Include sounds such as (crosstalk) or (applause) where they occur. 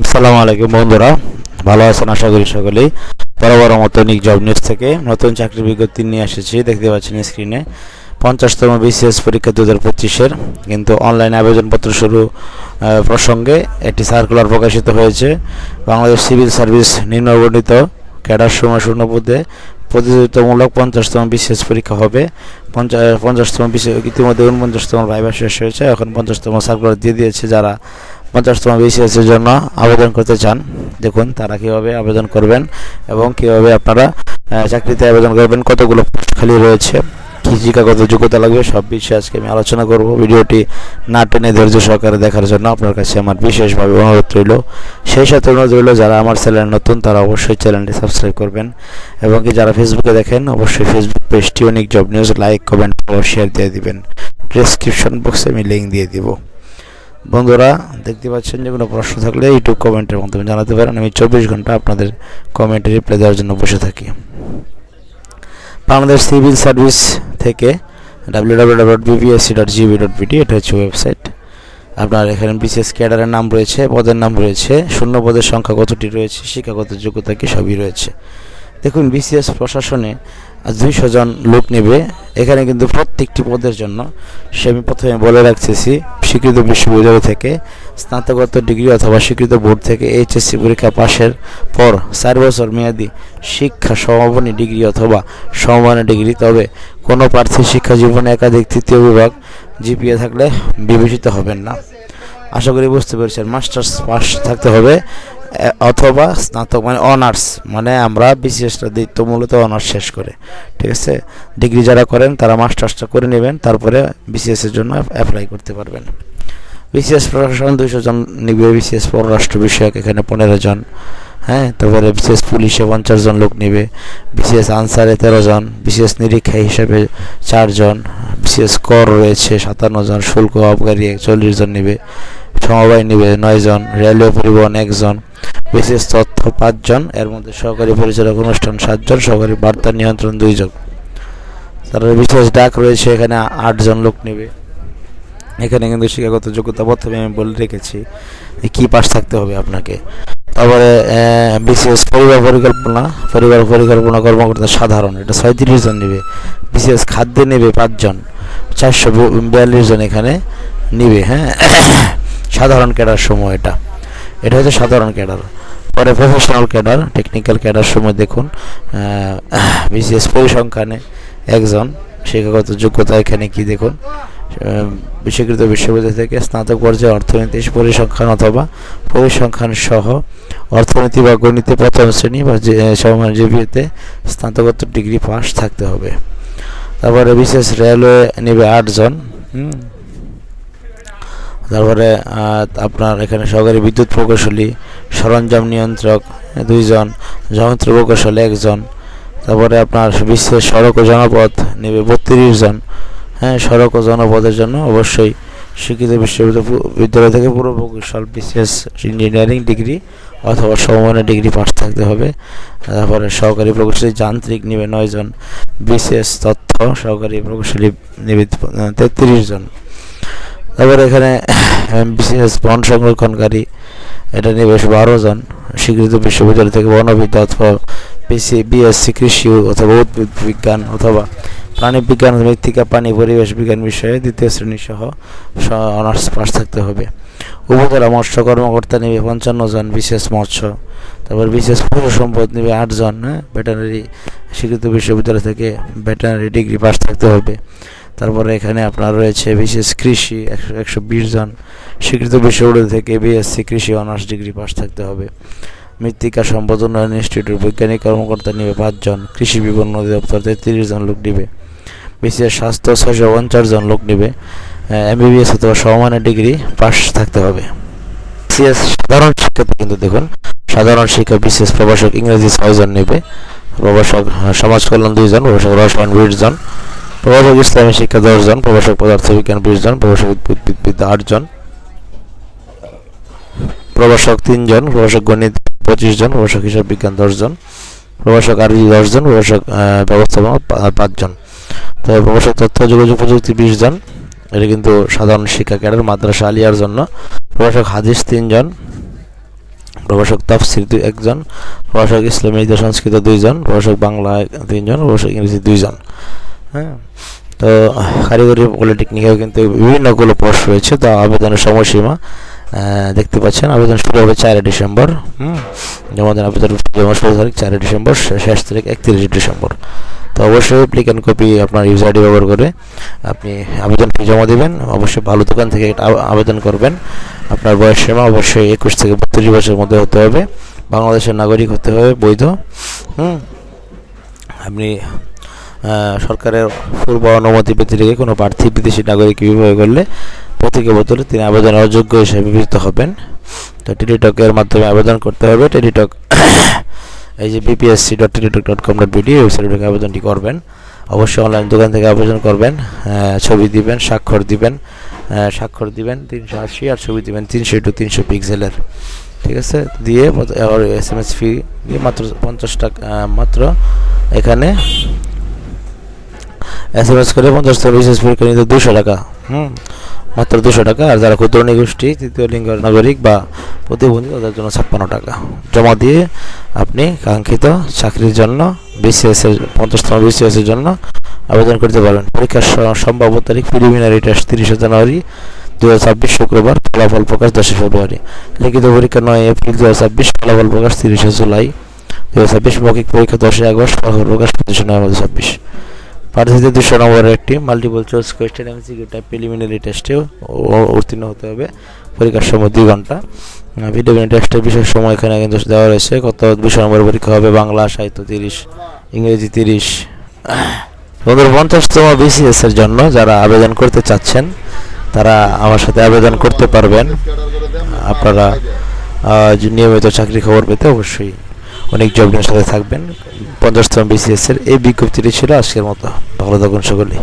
আসসালামু আলাইকুম বন্ধুরা। ভালো আছেন আশা করি সকলেই। বরাবর মতো নিক জব নিউজ থেকে নতুন চাকরির বিজ্ঞপ্তি নিয়ে এসেছি। দেখতে পাচ্ছেন স্ক্রিনে পঞ্চাশতম বিসিএস পরীক্ষা দু হাজার পঁচিশের কিন্তু অনলাইন আবেদনপত্র শুরু প্রসঙ্গে একটি সার্কুলার প্রকাশিত হয়েছে। বাংলাদেশ সিভিল সার্ভিস নিম্নবর্ণিত ক্যাডার সময় শূন্য পদে প্রতিযোগিতামূলক পঞ্চাশতম বিসিএস পরীক্ষা হবে। পঞ্চা, পঞ্চাশতম বিসিএস ইতিমধ্যে উনপঞ্চাশতম ভাইবা শেষ হয়েছে। এখন পঞ্চাশতম সার্কুলার দিয়ে দিয়েছে যারা পঞ্চাশতম বিসিএস এর জন্য আবেদন করতে চান, দেখুন তারা কীভাবে আবেদন করবেন এবং কীভাবে আপনারা চাকরিতে আবেদন করবেন, কতগুলো খালি রয়েছে, কী শিক্ষাগত যোগ্যতা লাগবে, সব বিষয়ে আজকে আমি আলোচনা করব। ভিডিওটি না টেনে ধৈর্য সহকারে দেখার জন্য আপনার কাছে আমার বিশেষভাবে অনুরোধ রইল। সেই সাথে অনুরোধ রইল, যারা আমার চ্যানেল নতুন, তারা অবশ্যই চ্যানেলটি সাবস্ক্রাইব করবেন এবং কি যারা ফেসবুকে দেখেন, অবশ্যই ফেসবুক পেজটি অনেক জব নিউজ লাইক কমেন্ট ও শেয়ার দিয়ে দিবেন। ডিসক্রিপশন বক্সে আমি লিঙ্ক দিয়ে দিব। বন্ধুরা, দেখতে পাচ্ছেন যে কোনো প্রশ্ন থাকলে ইউটিউব কমেন্টের মাধ্যমে জানাতে পারেন। আমি চব্বিশ ঘণ্টা আপনাদের কমেন্টে রিপ্লাই দেওয়ার জন্য বসে থাকি। বাংলাদেশ সিভিল সার্ভিস থেকে W W W dot BPSC dot GB dot BD এটা হচ্ছে ওয়েবসাইট আপনার এখানে বিসিএস ক্যাডারের নাম রয়েছে, পদের নাম রয়েছে, শূন্য পদের সংখ্যা কতটি রয়েছে, শিক্ষাগত যোগ্যতা কি সবই রয়েছে। দেখুন বিসিএস প্রশাসনে দুইশো জন লোক নেবে। এখানে কিন্তু প্রত্যেকটি পদের জন্য সে আমি প্রথমে বলে রাখতেছি স্বীকৃত বিশ্ববিদ্যালয় থেকে, স্নাতকোত্তর ডিগ্রি অথবা স্বীকৃত বোর্ড থেকে এইচএসসি পরীক্ষা পাশের পর চার বছর মেয়াদি শিক্ষা সমাপনী ডিগ্রি অথবা সমমানের ডিগ্রি। তবে কোনো প্রার্থী শিক্ষা জীবনে একাধিক তৃতীয় বিভাগ জিপিএ থাকলে বিবেচিত হবেন না। আশা করি বুঝতে পেরেছেন, মাস্টার্স পাস থাকতে হবে। অথবা স্নাতক মানে অনার্স মানে আমরা বিসিএসটা দিই, তো মূলত অনার্স শেষ করে, ঠিক আছে? ডিগ্রি যারা করেন, তারা মাস্টার্সটা করে নেবেন, তারপরে বিসিএসের জন্য অ্যাপ্লাই করতে পারবেন। বিসিএস প্রশাসন দুইশো জন নিবে বিসিএস পররাষ্ট্র বিষয়ক, এখানে পনেরো জন। হ্যাঁ তারপরে বিশেষ পুলিশে পঞ্চাশ জন লোক নেবে, বিশেষ আনসারে তেরো জন, বিশেষ নিরীক্ষা হিসেবে চারজন বিশেষ কর রয়েছে সাতান্ন জন, শুল্ক আবগারি চল্লিশ জন নেবে, সমবায় নেবে নয় জন রেলওয়ে পরিবহন একজন বিশেষ তথ্য পাঁচজন এর মধ্যে সহকারী পরিচালক অনুষ্ঠান সাতজন সহকারী বার্তা নিয়ন্ত্রণ দুইজন তারপরে বিশেষ ডাক রয়েছে, এখানে আটজন লোক নেবে। এখানে কিন্তু শিক্ষাগত যোগ্যতা প্রথমে আমি বলে রেখেছি কী পাস থাকতে হবে আপনাকে। তারপরে বিশেষ পরিবার পরিকল্পনা পরিবার পরিকল্পনা কর্মকর্তা সাধারণ। এটা ছয়ত্রিশ জন নেবে। বিশেষ খাদ্যে নেবে পাঁচজন। চারশো বিয়াল্লিশ জন এখানে নিবে হ্যাঁ? (coughs) সাধারণ ক্যাডার সময় এটা। এটা হচ্ছে সাধারণ ক্যাডার। পরে প্রফেশনাল ক্যাডার টেকনিক্যাল ক্যাডার সময় দেখুন। বিশেষ পরিসংখ্যানে একজন, শিক্ষাগত যোগ্যতা এখানে কি দেখুন? স্বীকৃত বিশ্ববিদ্যালয় থেকে স্নাতক পর্যায়ে অর্থনীতি, পরিসংখ্যান অথবা পরিসংখ্যান সহ অর্থনীতি বা গণিতে প্রথম শ্রেণি বা সমমানজীবীতে স্নাতকোত্তর ডিগ্রি পাস থাকতে হবে। তারপরে বিশেষ রেলওয়ে নেবে আটজন তারপরে আপনার এখানে সহকারী বিদ্যুৎ প্রকৌশলী, সরঞ্জাম নিয়ন্ত্রক দুইজন, যন্ত্র প্রকৌশলী একজন। তারপরে আপনার বিশ্বের সড়ক ও জনপথ নেবে বত্রিশ জন সড়ক ও জনপদের জন্য অবশ্যই শিক্ষিত বিশ্ববিদ্যালয় বিদ্যালয় থেকে পুরো প্রকৌশল বিশেষ ইঞ্জিনিয়ারিং ডিগ্রি অথবা সমমানের ডিগ্রি পাস থাকতে হবে। তারপরে সহকারী প্রকৌশলী যান্ত্রিক নেবে নয় জন বিশেষ তথ্য সহকারী প্রকৌশলী নেবে তেত্রিশ জন। তারপরে এখানে বিশেষ বন সংরক্ষণকারী, এটা নেবে বারো জন। স্বীকৃত বিশ্ববিদ্যালয় থেকে বনবিদ্যা অথবা বিসি বিএসসি, কৃষি অথবা উদ্ভিদ বিজ্ঞান অথবা প্রাণী বিজ্ঞান মৃত্তিকা, পানি, পরিবেশ বিজ্ঞান বিষয়ে দ্বিতীয় শ্রেণি সহ অনার্স পাস থাকতে হবে। উপজেলা মৎস্য কর্মকর্তা নেবে পঞ্চান্ন জন বিশেষ মৎস্য, তারপর বিশেষ পশু সম্পদ নেবে আটজন হ্যাঁ? ভেটেনারি স্বীকৃত বিশ্ববিদ্যালয় থেকে ভেটেনারি ডিগ্রি পাস থাকতে হবে। তারপরে এখানে আপনার রয়েছে বিশেষ কৃষি, একশো একশো বিশ জন স্বীকৃত বিশ্ববিদ্যালয় থেকে বিএসসি কৃষি অনার্স ডিগ্রি পাস থাকতে হবে। মৃত্তিকা সম্পদ উন্নয়ন ইনস্টিটিউট বৈজ্ঞানিক কর্মকর্তা নিবে পাঁচজন, কৃষি বিপণন অধিদপ্তর তেত্রিশ জন লোক নিবে। বিশেষ স্বাস্থ্য ছয়শো পঞ্চাশ জন লোক নিবে। এমবিবিএস অথবা সমমানের ডিগ্রি পাস থাকতে হবে। বিসিএস সাধারণ শিক্ষাতে কিন্তু দেখুন, সাধারণ শিক্ষা বিশেষ প্রভাষক ইংরেজি ছয়জন নেবে। প্রভাষক সমাজ কল্যাণ দুইজন, প্রভাষক রসায়ন বিশ জন প্রভাষক ইসলামী শিক্ষা দশজন, প্রভাষক পদার্থবিজ্ঞান বিশ জন প্রভাষক উদ্ভিদবিদ্যা আটজন, প্রভাষক তিনজন, প্রভাষক গণিত পঁচিশ জন, প্রভাষক হিসাব বিজ্ঞান দশজন প্রভাষক আরবি দশজন প্রভাষক ব্যবস্থাপনা পাঁচজন তবে প্রভাষক তথ্য, যোগাযোগ প্রযুক্তি বিশ জন। এটা কিন্তু সাধারণ শিক্ষা ক্যাডার, মাদ্রাসা আলিয়ার জন্য। প্রভাষক হাদিস তিনজন প্রভাষক তাফসির একজন প্রভাষক ইসলামী সংস্কৃত দুইজন প্রভাষক বাংলা তিনজন প্রভাষক ইংরেজি দুইজন হ্যাঁ? তো কারিগরি, পলিটেকনিকেও কিন্তু বিভিন্নগুলো পোস্ট রয়েছে, তো আবেদনের সময়সীমা দেখতে পাচ্ছেন, আবেদন শুরু হবে চার ডিসেম্বর, হুম? যেমন আবেদন জমা শুরু তারিখ চার ডিসেম্বর শেষ তারিখ একত্রিশ ডিসেম্বর। তো অবশ্যই অ্যাপ্লিকেন্ট কপি আপনার ইউজার আইডি ব্যবহার করে আপনি আবেদন ফি জমা দিবেন। অবশ্যই ভালো দোকান থেকে আবেদন করবেন। আপনার বয়স সীমা অবশ্যই একুশ থেকে বত্রিশ বছরের মধ্যে হতে হবে। বাংলাদেশের নাগরিক হতে হবে বৈধ, হুম? আপনি সরকারের পূর্ব অনুমতি রেখে কোনো প্রার্থী বিদেশি নাগরিক বিবাহ করলে প্রতীকে বোতলে তিনি আবেদন অযোগ্য হিসেবে বিবেচিত হবেন। তো টেলিটকের মাধ্যমে আবেদন করতে হবে। টেলিটক (coughs) এই যে BPSC dot Teletalk dot com dot BD ওয়েবসাইটে ঢুকে আবেদনটি করবেন। অবশ্যই অনলাইন দোকান থেকে আবেদন করবেন। ছবি দিবেন, স্বাক্ষর দিবেন। স্বাক্ষর দিবেন তিনশো আশি আর ছবি দিবেন তিনশো টু তিনশো পিক্সেলের ঠিক আছে? দিয়ে এস এম এস ফি দিয়ে মাত্র পঞ্চাশ টাকা মাত্র এখানে। এস এম এস করে পঞ্চাশ টাকা বিশেষ পরীক্ষা নিতে দুশো টাকা। হুম। মাত্র দুশো টাকা, আর যারা ক্ষুদ্র নিগোষ্ঠী, তৃতীয় লিঙ্গ নাগরিক বা প্রতিবন্ধী, তাদের জন্য ছাপ্পান্ন টাকা। জমা দিয়ে আপনি কাঙ্ক্ষিত চাকরির জন্য বিসিএস এর পঞ্চাশতম বিসিএস এর জন্য আবেদন করতে পারবেন। পরীক্ষার সম্ভাব্য তারিখ প্রিলিমিনারি টেস্ট তিরিশে জানুয়ারি দু হাজার ছাব্বিশ শুক্রবার, ফলাফল প্রকাশ দশই ফেব্রুয়ারি। লিখিত পরীক্ষা নয় এপ্রিল দু হাজার ছাব্বিশ, ফলাফল প্রকাশ তিরিশে জুলাই দু হাজার ছাব্বিশ। মৌখিক পরীক্ষা দশই আগস্ট, ফলাফল প্রকাশ পঁচিশে নভেম্বর দু ছাব্বিশ। প্রার্থীদের দুশো নম্বরের একটি multiple choice question MCQ type preliminary টেস্টেও উত্তীর্ণ হতে হবে। পরীক্ষার সময় দুই ঘণ্টা। ভিডিও টেস্টের বিশেষ সময় এখানে কিন্তু দেওয়া রয়েছে। কত দুশো নম্বরের পরীক্ষা হবে? বাংলা, সাহিত্য তিরিশ, ইংরেজি তিরিশ। তোমাদের পঞ্চাশতম বিসিএস এর জন্য যারা আবেদন করতে চাচ্ছেন, তারা আমার সাথে আবেদন করতে পারবেন। আপনারা নিয়মিত চাকরি খবর পেতে অবশ্যই অনেক জব নিয়ে সাথে থাকবেন। পঞ্চাশতম বিসিএস এর এই বিজ্ঞপ্তিটি ছিল আজকের মতো। ভালো থাকুন সকলেই।